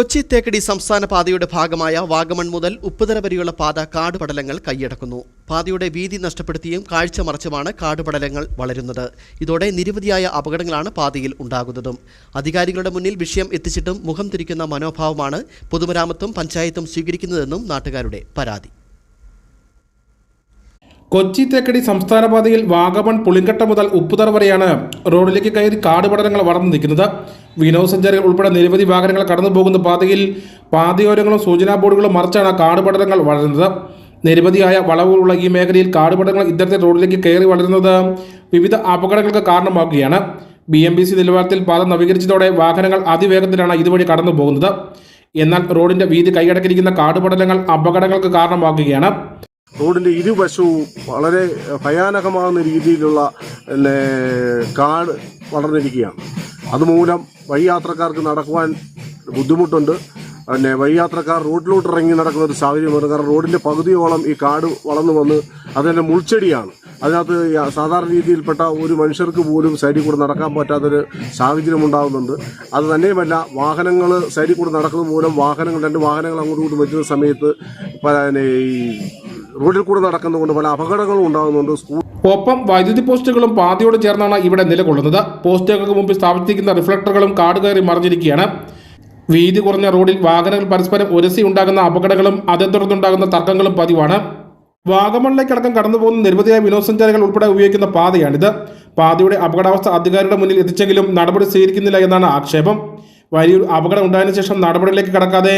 കൊച്ചി തേക്കടി സംസ്ഥാന പാതയുടെ ഭാഗമായ വാഗമൺ മുതൽ ഉപ്പുതര വരെയുള്ള പാത കാടുപടലങ്ങൾ കൈയടക്കുന്നു. പാതയുടെ വീതി നഷ്ടപ്പെടുത്തിയും കാഴ്ച മറച്ചുമാണ് കാടുപടലങ്ങൾ വളരുന്നത്. ഇതോടെ നിരവധിയായ അപകടങ്ങളാണ് പാതയിൽ ഉണ്ടാകുന്നതും. അധികാരികളുടെ മുന്നിൽ വിഷയം എത്തിച്ചിട്ടും മുഖം തിരിക്കുന്ന മനോഭാവമാണ് പൊതുമരാമത്തും പഞ്ചായത്തും സ്വീകരിക്കുന്നതെന്നും നാട്ടുകാരുടെ പരാതി. കൊച്ചി തേക്കടി സംസ്ഥാന പാതയിൽ വാഗമൺ പുളിങ്കട്ട മുതൽ ഉപ്പുതറ വരെയാണ് റോഡിലേക്ക് കയറി കാടുപടലങ്ങൾ വളർന്നു നിൽക്കുന്നത്. വിനോദസഞ്ചാരികൾ ഉൾപ്പെടെ നിരവധി വാഹനങ്ങൾ കടന്നു പോകുന്ന പാതയിൽ പാതയോരങ്ങളും സൂചനാ ബോർഡുകളും മറിച്ചാണ് കാടുപടലങ്ങൾ വളരുന്നത്. നിരവധിയായ വളവുകളുള്ള ഈ മേഖലയിൽ കാടുപടലങ്ങൾ ഇത്തരത്തിൽ റോഡിലേക്ക് കയറി വളരുന്നത് വിവിധ അപകടങ്ങൾക്ക് കാരണമാകുകയാണ് ബി എം ബി സി നിലവാരത്തിൽ പാത നവീകരിച്ചതോടെ വാഹനങ്ങൾ അതിവേഗത്തിലാണ് ഇതുവഴി കടന്നു പോകുന്നത്. എന്നാൽ റോഡിന്റെ വീതി കൈയടക്കിയിരിക്കുന്ന കാടുപടലങ്ങൾ അപകടങ്ങൾക്ക് കാരണമാകുകയാണ്. റോഡിന്റെ ഇരുവശവും വളരെ ഭയാനകമാകുന്ന രീതിയിലുള്ള പിന്നെ കാട് വളർന്നിരിക്കുകയാണ്. അതുമൂലം വഴിയാത്രക്കാർക്ക് നടക്കുവാൻ ബുദ്ധിമുട്ടുണ്ട്. പിന്നെ വഴിയാത്രക്കാർ റോഡിലോട്ട് ഇറങ്ങി നടക്കുന്ന ഒരു സാഹചര്യമാണ് കാരണം റോഡിന്റെ പകുതിയോളം ഈ കാട് വളർന്നു വന്ന് അതിന്റെ മുൾച്ചെടിയാണ്. അതിനകത്ത് സാധാരണ രീതിയിൽപ്പെട്ട ഒരു മനുഷ്യർക്ക് പോലും സൈഡിൽ കൂടെ നടക്കാൻ പറ്റാത്തൊരു സാഹചര്യം ഉണ്ടാകുന്നുണ്ട്. അത് തന്നെയുമല്ല വാഹനങ്ങൾ സൈഡിൽ കൂടെ നടക്കുന്നത് മൂലം വാഹനങ്ങൾ രണ്ട് വാഹനങ്ങൾ അങ്ങോട്ടും ഇങ്ങോട്ടും വരുന്ന സമയത്ത് പിന്നെ ഈ റോഡിൽ കൂടെ നടക്കുന്നതുകൊണ്ട് പല അപകടങ്ങളും ഉണ്ടാകുന്നുണ്ട്. സ്കൂൾ ഒപ്പം വൈദ്യുതി പോസ്റ്റുകളും പാതയോട് ചേർന്നാണ് ഇവിടെ നിലകൊള്ളുന്നത്. പോസ്റ്റുകൾക്ക് മുമ്പിൽ സ്ഥാപിച്ചിരിക്കുന്ന റിഫ്ലക്ടറുകളും കാട് കയറി മറിഞ്ഞിരിക്കുകയാണ്. വീതി കുറഞ്ഞ റോഡിൽ വാഹനങ്ങൾ പരസ്പരം ഉരസി ഉണ്ടാകുന്ന അപകടങ്ങളും അതേ തുടർന്നുണ്ടാകുന്ന തർക്കങ്ങളും പതിവാണ്. വാഗമണിലേക്കടക്കം കടന്നു പോകുന്ന നിരവധിയായ വിനോദസഞ്ചാരികൾ ഉൾപ്പെടെ ഉപയോഗിക്കുന്ന പാതയാണിത്. പാതയുടെ അപകടാവസ്ഥ അധികാരിയുടെ മുന്നിൽ എത്തിച്ചെങ്കിലും നടപടി സ്വീകരിക്കുന്നില്ല എന്നാണ് ആക്ഷേപം. വലിയൊരു അപകടം ഉണ്ടായതിനു ശേഷം നടപടിയിലേക്ക് കടക്കാതെ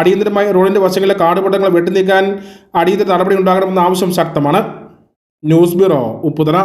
അടിയന്തരമായി റോഡിന്റെ വശങ്ങളിലെ കാടുപടങ്ങൾ വെട്ടിനീക്കാൻ അടിയന്തര നടപടി ഉണ്ടാകണമെന്ന ആവശ്യം ശക്തമാണ്. News bureau Upputhara.